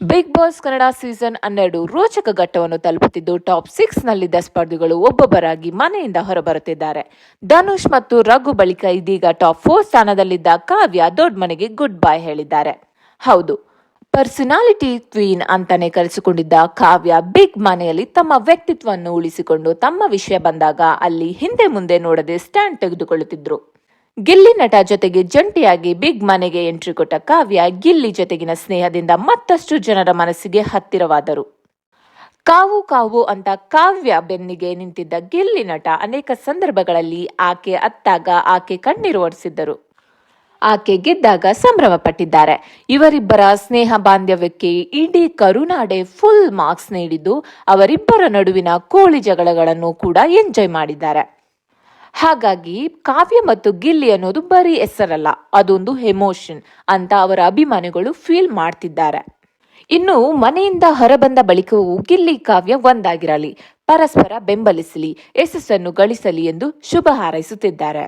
Big boss Kannada season ಹನ್ನೆರಡು ರೋಚಕ ಘಟ್ಟವನ್ನು ತಲುಪುತ್ತಿದ್ದು top six ನಲ್ಲಿದ್ದ ಸ್ಪರ್ಧಿಗಳು ಒಬ್ಬೊಬ್ಬರಾಗಿ ಮನೆಯಿಂದ ಹೊರಬರುತ್ತಿದ್ದಾರೆ. ಧನುಷ್ ಮತ್ತು ರಘು ಬಳಿಕ ಇದೀಗ ಟಾಪ್ ಫೋರ್ ಸ್ಥಾನದಲ್ಲಿದ್ದ ಕಾವ್ಯ ದೊಡ್ಡ ಮನೆಗೆ ಗುಡ್ ಬೈ ಹೇಳಿದ್ದಾರೆ. ಹೌದು, ಪರ್ಸನಾಲಿಟಿ ಕ್ವೀನ್ ಅಂತಾನೆ ಕರೆಸಿಕೊಂಡಿದ್ದ ಕಾವ್ಯ ಬಿಗ್ ಮನೆಯಲ್ಲಿ ತಮ್ಮ ವ್ಯಕ್ತಿತ್ವವನ್ನು ಉಳಿಸಿಕೊಂಡು ತಮ್ಮ ವಿಷಯ ಬಂದಾಗ ಅಲ್ಲಿ ಹಿಂದೆ ಮುಂದೆ ನೋಡದೆ ಸ್ಟ್ಯಾಂಡ್ ತೆಗೆದುಕೊಳ್ಳುತ್ತಿದ್ರು. ಗಿಲ್ಲಿ ನಟ ಜೊತೆಗೆ ಜಂಟಿಯಾಗಿ ಬಿಗ್ ಮನೆಗೆ ಎಂಟ್ರಿ ಕೊಟ್ಟ ಕಾವ್ಯ ಗಿಲ್ಲಿ ಜೊತೆಗಿನ ಸ್ನೇಹದಿಂದ ಮತ್ತಷ್ಟು ಜನರ ಮನಸ್ಸಿಗೆ ಹತ್ತಿರವಾದರು. ಕಾವು ಕಾವು ಅಂತ ಕಾವ್ಯ ಬೆನ್ನಿಗೆ ನಿಂತಿದ್ದ ಗಿಲ್ಲಿ ನಟ ಅನೇಕ ಸಂದರ್ಭಗಳಲ್ಲಿ ಆಕೆ ಅತ್ತಾಗ ಆಕೆ ಕಣ್ಣೀರು ಒರೆಸಿದ್ದರು. ಆಕೆ ಗೆದ್ದಾಗ ಸಂಭ್ರಮ ಪಟ್ಟಿದ್ದಾರೆ. ಇವರಿಬ್ಬರ ಸ್ನೇಹ ಬಾಂಧವ್ಯಕ್ಕೆ ಇಡೀ ಕರುನಾಡೆ ಫುಲ್ ಮಾರ್ಕ್ಸ್ ನೀಡಿದ್ದು ಅವರಿಬ್ಬರ ನಡುವಿನ ಕೋಳಿ ಜಗಳಗಳನ್ನು ಕೂಡ ಎಂಜಾಯ್ ಮಾಡಿದ್ದಾರೆ. ಹಾಗಾಗಿ ಕಾವ್ಯ ಮತ್ತು ಗಿಲ್ಲಿ ಅನ್ನೋದು ಬರೀ ಹೆಸರಲ್ಲ, ಅದೊಂದು ಎಮೋಷನ್ ಅಂತ ಅವರ ಅಭಿಮಾನಿಗಳು ಫೀಲ್ ಮಾಡ್ತಿದ್ದಾರೆ. ಇನ್ನು ಮನೆಯಿಂದ ಹೊರಬಂದ ಬಳಿಕವೂ ಗಿಲ್ಲಿ ಕಾವ್ಯ ಒಂದಾಗಿರಲಿ, ಪರಸ್ಪರ ಬೆಂಬಲಿಸಲಿ, ಯಶಸ್ಸನ್ನು ಗಳಿಸಲಿ ಎಂದು ಶುಭ ಹಾರೈಸುತ್ತಿದ್ದಾರೆ.